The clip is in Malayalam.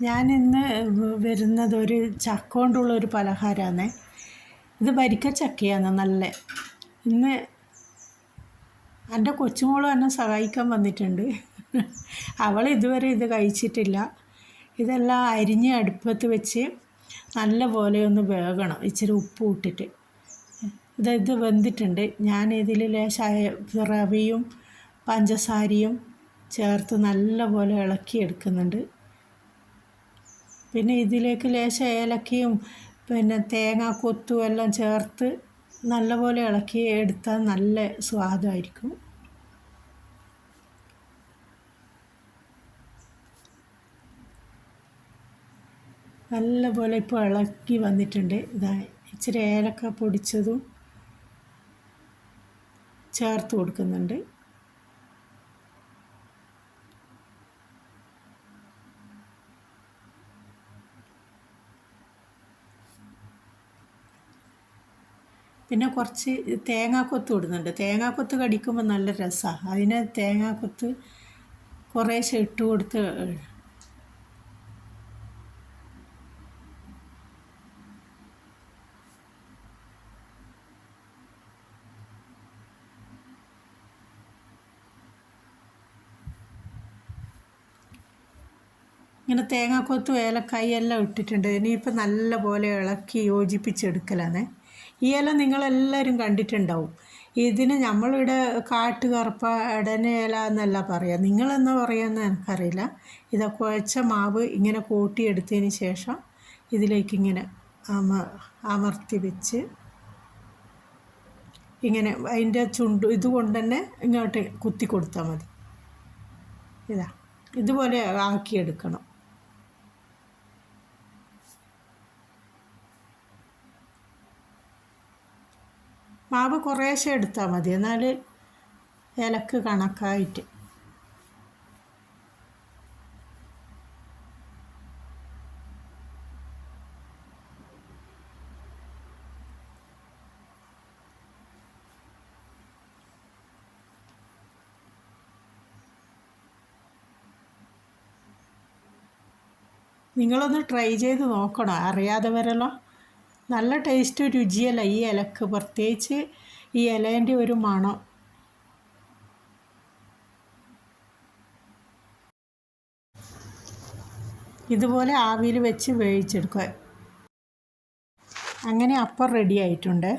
ഞാനിന്ന് വരുന്നത് ഒരു ചക്ക കൊണ്ടുള്ള ഒരു പലഹാരമാണ് ഇത് വരിക്ക ചക്കയാണ് നല്ല. ഇന്ന് എന്റെ കൊച്ചുമോളും എന്നെ സഹായിക്കാൻ വന്നിട്ടുണ്ട്. അവൾ ഇതുവരെ ഇത് കഴിച്ചിട്ടില്ല. ഇതെല്ലാം അരിഞ്ഞ് അടുപ്പത്ത് വെച്ച് നല്ല പോലെ ഒന്ന് വേകണം ഇച്ചിരി ഉപ്പ് ഇട്ടിട്ട്. ഇത് ഇത് വെന്തിട്ടുണ്ട്. ഞാൻ ഇതിൽ ലേശായ റവയും പഞ്ചസാരയും ചേർത്ത് നല്ല പോലെ ഇളക്കി എടുക്കുന്നുണ്ട് പിന്നെ ഇതിലേക്ക് ലേശം ഏലക്കയും പിന്നെ തേങ്ങ കൊത്തും എല്ലാം ചേർത്ത് നല്ലപോലെ ഇളക്കി എടുത്താൽ നല്ല സ്വാദായിരിക്കും. നല്ലപോലെ ഇപ്പോൾ ഇളക്കി വന്നിട്ടുണ്ട്. ഇതാ ഇച്ചിരി ഏലക്ക പൊടിച്ചതും ചേർത്ത് കൊടുക്കുന്നുണ്ട്. പിന്നെ കുറച്ച് തേങ്ങാക്കൊത്ത് ഇടുന്നുണ്ട്. തേങ്ങാക്കൊത്ത് കടിക്കുമ്പോൾ നല്ല രസമാണ് അതിന് തേങ്ങാക്കൊത്ത് കുറേശ്ശെ ഇട്ട് കൊടുത്ത് ഇങ്ങനെ തേങ്ങാക്കൊത്തും ഏലക്കായി എല്ലാം ഇട്ടിട്ടുണ്ട്. ഇനിയിപ്പോൾ നല്ല പോലെ ഇളക്കി യോജിപ്പിച്ചെടുക്കലാണ് ഈ ഇല നിങ്ങളെല്ലാവരും കണ്ടിട്ടുണ്ടാവും. ഇതിന് നമ്മളിവിടെ കാട്ടുകറുപ്പ ഇടന ഇല എന്നല്ല പറയുക നിങ്ങളെന്നാ പറയുകയെന്ന് എനിക്കറിയില്ല. ഇത് കുഴച്ച മാവ് ഇങ്ങനെ കൂട്ടിയെടുത്തതിന് ശേഷം ഇതിലേക്ക് ഇങ്ങനെ അമ അമർത്തി വെച്ച് ഇങ്ങനെ അതിന്റെ ചുണ്ട് ഇതുകൊണ്ട് തന്നെ ഇങ്ങോട്ട് കുത്തി കൊടുത്താൽ മതി. ഇതാ ഇതുപോലെ ആക്കിയെടുക്കണം. മാവ് കുറേശ്ശെ എടുത്താൽ മതി. എന്നാൽ ഇലക്ക് കണക്കായിട്ട്. നിങ്ങളൊന്ന് ട്രൈ ചെയ്ത് നോക്കണം അറിയാത്തവരെല്ലാം നല്ല ടേസ്റ്റ് രുചിയല്ല ഈ ഇലക്ക് പ്രത്യേകിച്ച് ഈ ഇലേന്റെ ഒരു മണം. ഇതുപോലെ ആവിയിൽ വെച്ച് വേവിച്ചെടുക്കുക. അങ്ങനെ അപ്പം റെഡി ആയിട്ടുണ്ട്.